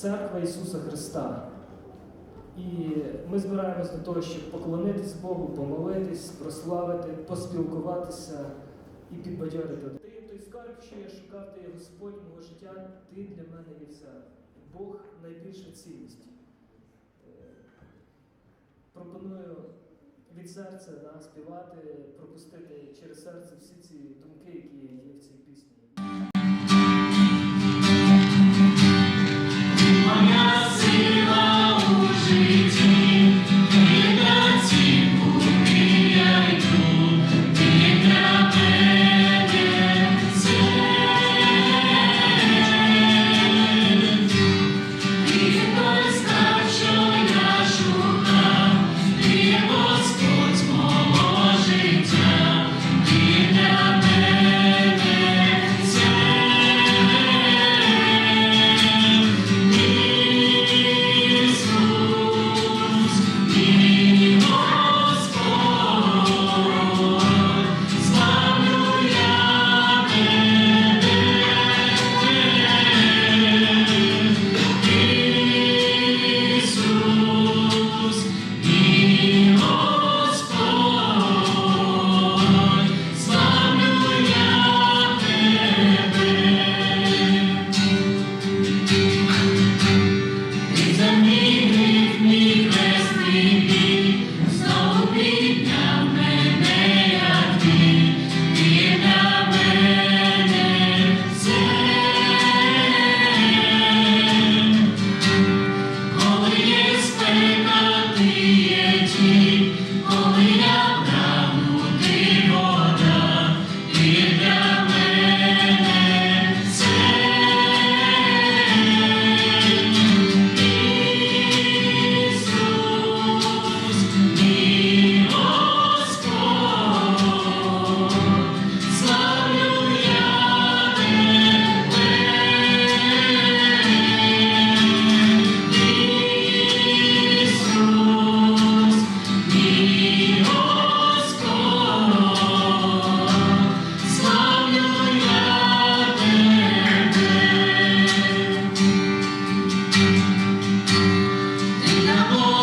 Церква Ісуса Христа. І ми збираємось для того, щоб поклонитись Богу, помолитись, прославити, поспілкуватися і підбадьорити. Ти той скарб, що я шукав, ти Господь мого життя, ти для мене є все. Бог найбільша цінність. Е, Пропоную від серця да, співати, пропустити через серце всі ці думки, які є в цій Sanya Ти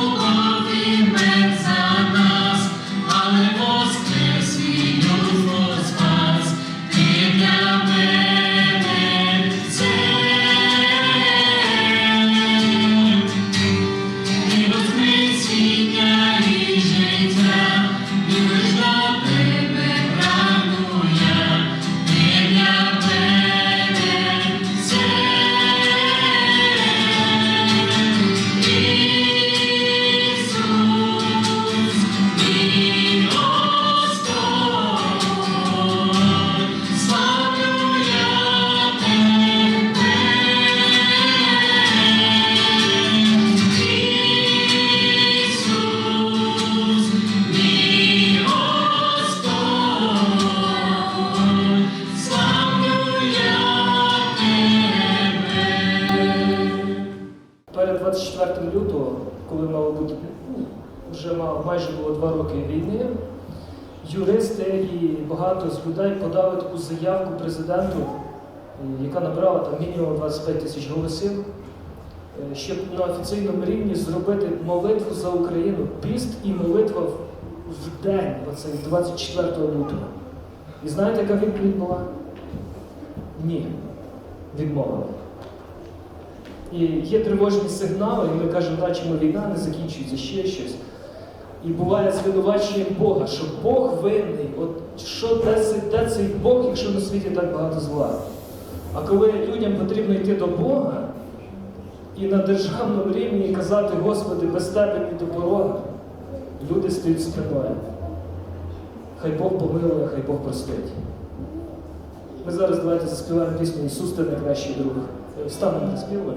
вже мало майже було два роки війни, юристи і багато з людей подали таку заявку президенту, е, яка набрала там мінімум 25 тисяч голосів, е, щоб на офіційному рівні зробити молитву за Україну, піст і молитва в, день, оцей 24 лютого. І знаєте, яка відповідь була? Ні. Відмовили. І є тривожні сигнали, і ми кажемо, да, чому війна не закінчується, ще щось. І буває звинувачення Бога, що Бог винний. От що де, цей- Бог, якщо на світі так багато зла? А коли людям потрібно йти до Бога і на державному рівні казати, Господи, без тебе ні до порога, люди стають спиною. Хай Бог помилує, хай Бог простить. Ми зараз давайте заспіваємо пісню Ісус ти найкращий друг. Е, Встанемо заспіваємо.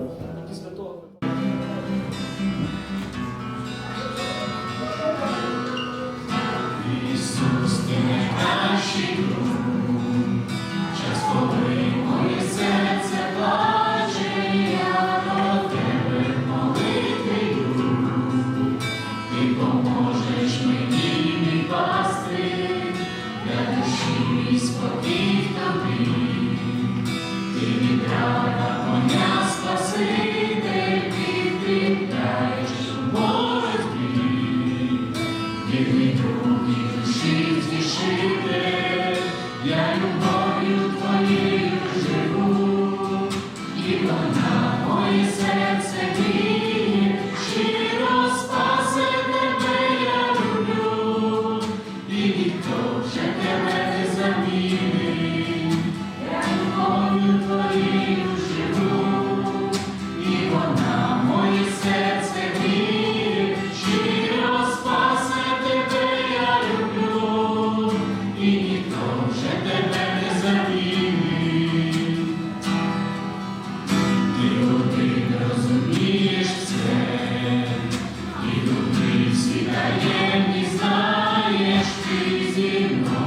easy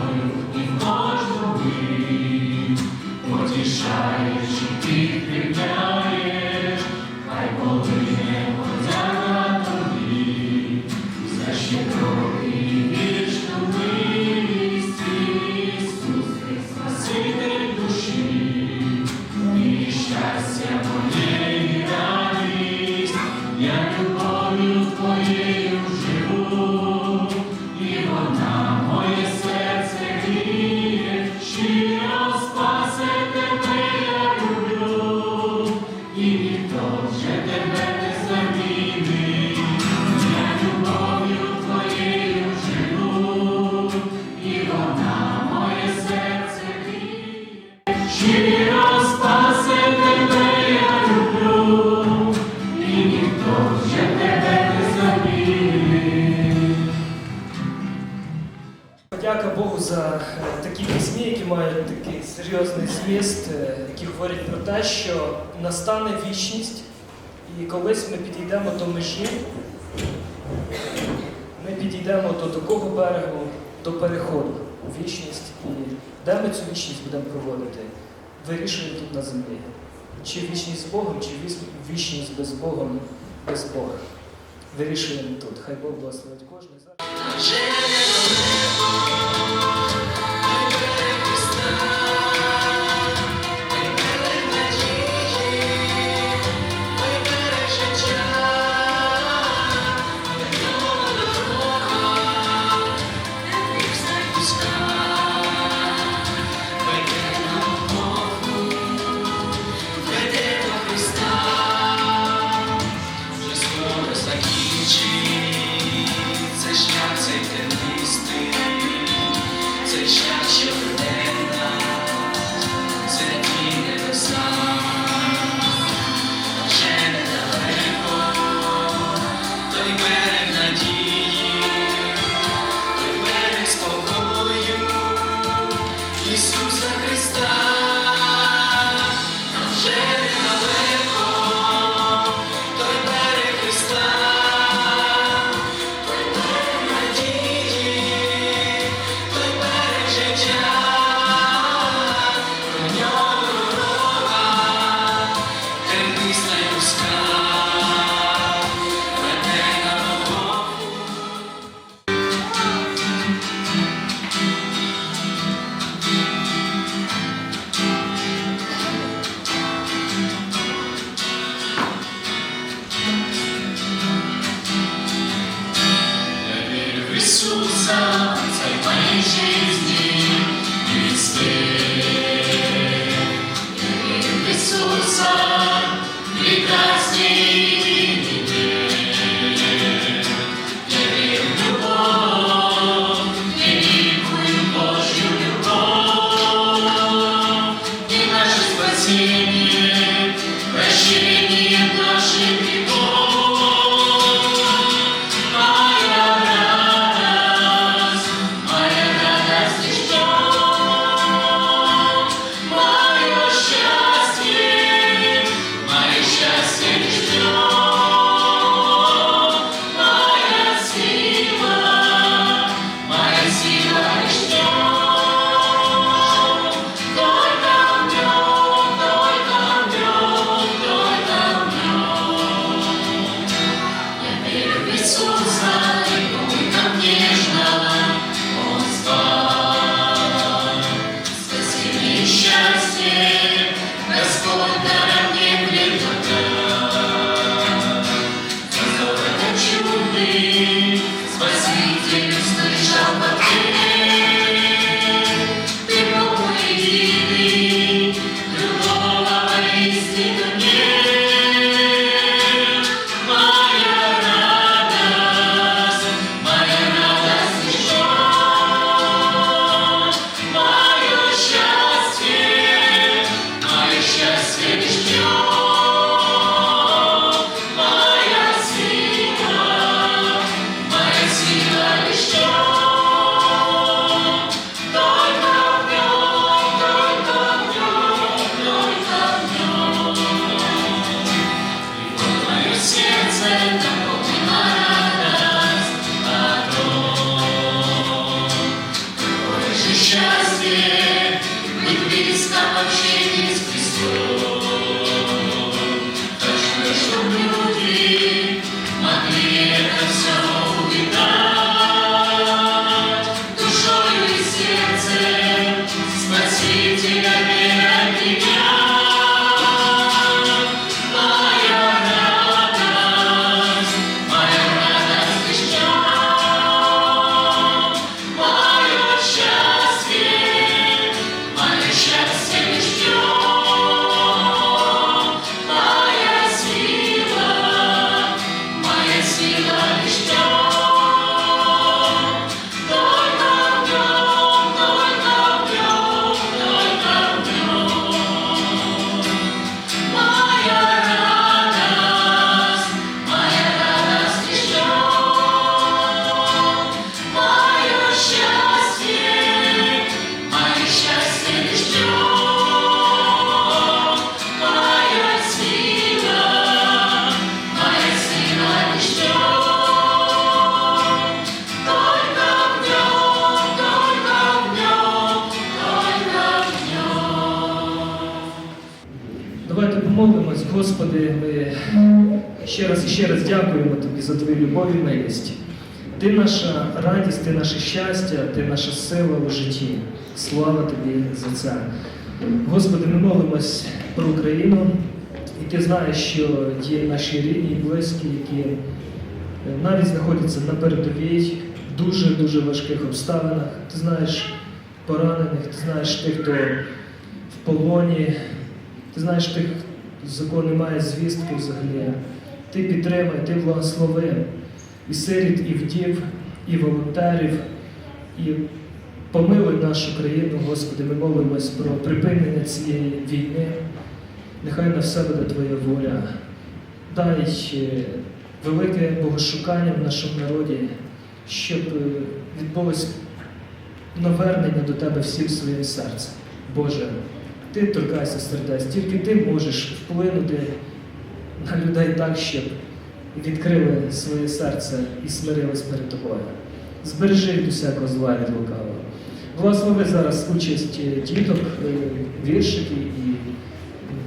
зміст, е, які говорять про те, що настане вічність, і колись ми підійдемо до межі, ми підійдемо до такого берегу, до переходу у вічність. І де ми цю вічність будемо проводити, вирішуємо тут на землі. Чи вічність з Богом, чи вічність без Богом, без Бога. Вирішуємо тут. Хай Бог благословить кожного. see. Господи, ми ще раз і ще раз дякуємо Тобі за Твою любов і милість. Ти наша радість, ти наше щастя, ти наша сила у житті. Слава Тобі за це. Господи, ми молимось про Україну, і ти знаєш, що є наші рідні і близькі, які навіть знаходяться на передовій в дуже-дуже важких обставинах. Ти знаєш поранених, ти знаєш тих, хто в полоні, ти знаєш тих, за кого немає звістки взагалі. Ти підтримай, ти благослови і сиріт, і вдів, і волонтерів, і помилуй нашу країну, Господи, ми молимось про припинення цієї війни. Нехай на все буде Твоя воля. Дай велике богошукання в нашому народі, щоб е, відбулось навернення до Тебе всім своїм серцем. Боже, Ти торкайся сердець, тільки ти можеш вплинути на людей так, щоб відкрили своє серце і смирились перед тобою. Збережи від усякого зла від лукавого. Благослови зараз участь діток, е, віршики і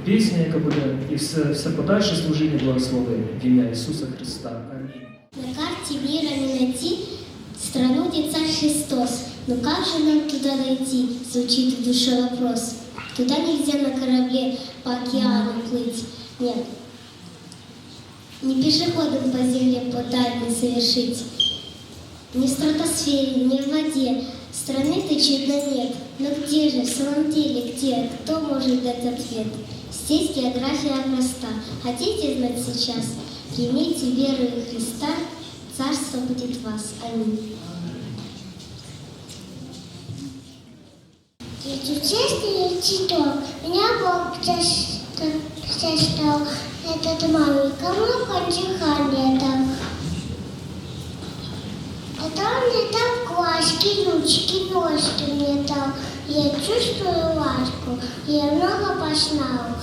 пісня, яка буде, і все, все подальше служіння благослови в ім'я Ісуса Христа. Амінь. На карте мира не найти страну, царь Христос. Но как же нам туда дойти? Звучит в душе вопрос. Туда нельзя на корабле по океану плыть. Нет. Не пешеходом по земле подальше совершить. Не в стратосфере, не в воде. Страны-то чудно нет. Но где же, в самом деле, где? Кто может дать ответ? Здесь география проста. Хотите знать сейчас? Примите веру и Христа, Царство будет вас. Аминь. Я чудесный цветок, меня Бог застал. Этот маленький кончик летом. Это он мне там глазки, ручки, ножки мне дал. Я чувствую ласку, я много познал.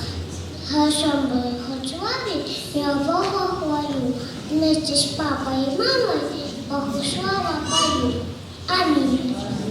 Хорошо было хоть лапе, я Бога хвалю. Вместе с папой и мамой Богу слава пою. Аминь.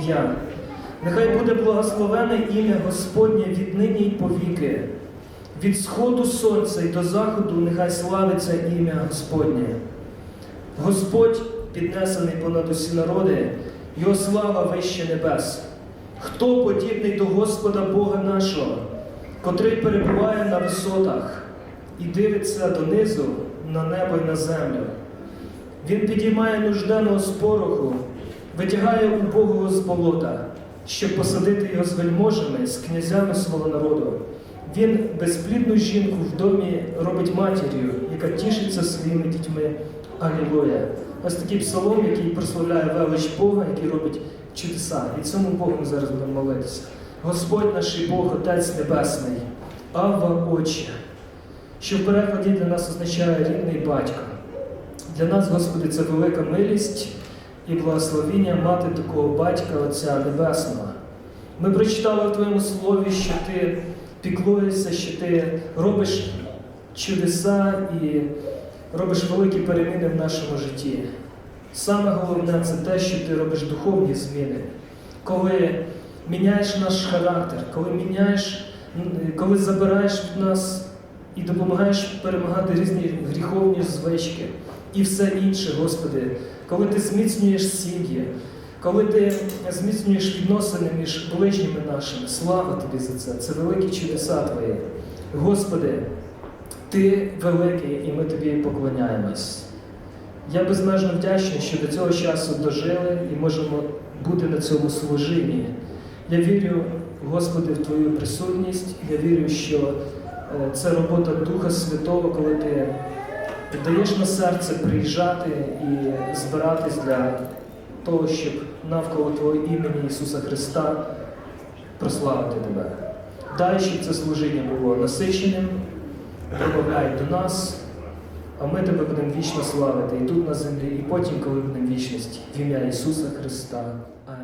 Ім'я. Нехай буде благословене ім'я Господнє від нині й повіки. Від сходу сонця й до заходу нехай славиться ім'я Господнє. Господь піднесений понад усі народи, Його слава вище небес. Хто подібний до Господа Бога нашого, котрий перебуває на висотах і дивиться донизу на небо й на землю? Він підіймає нужденного з пороху, витягає убогого з болота, щоб посадити його з вельможами, з князями свого народу. Він безплідну жінку в домі робить матір'ю, яка тішиться своїми дітьми. Алілуя. Ось такий псалом, який прославляє велич Бога, який робить чудеса. І цьому Богу ми зараз будемо молитися. Господь наш Бог, Отець Небесний, Авва Отче, що в перекладі для нас означає рідний батько. Для нас, Господи, це велика милість і благословіння мати такого батька Отця Небесного. Ми прочитали в Твоєму слові, що Ти піклуєшся, що Ти робиш чудеса і робиш великі переміни в нашому житті. Саме головне це те, що ти робиш духовні зміни, коли міняєш наш характер, коли міняєш, коли забираєш від нас і допомагаєш перемагати різні гріховні звички і все інше, Господи, коли ти зміцнюєш сім'ї, коли ти зміцнюєш відносини між ближніми нашими. Слава тобі за це! Це великі чудеса Твої. Господи, Ти великий, і ми тобі поклоняємось. Я безмежно вдячний, що до цього часу дожили і можемо бути на цьому служінні. Я вірю, Господи, в Твою присутність. Я вірю, що е, це робота Духа Святого, коли ти даєш на серце приїжджати і збиратись для того, щоб навколо Твого імені Ісуса Христа прославити Тебе. Дай, щоб це служіння було насиченим, промовляй до нас. А ми тебе будемо вічно славити і тут на землі, і потім, коли будемо в вічності. В ім'я Ісуса Христа. Амінь.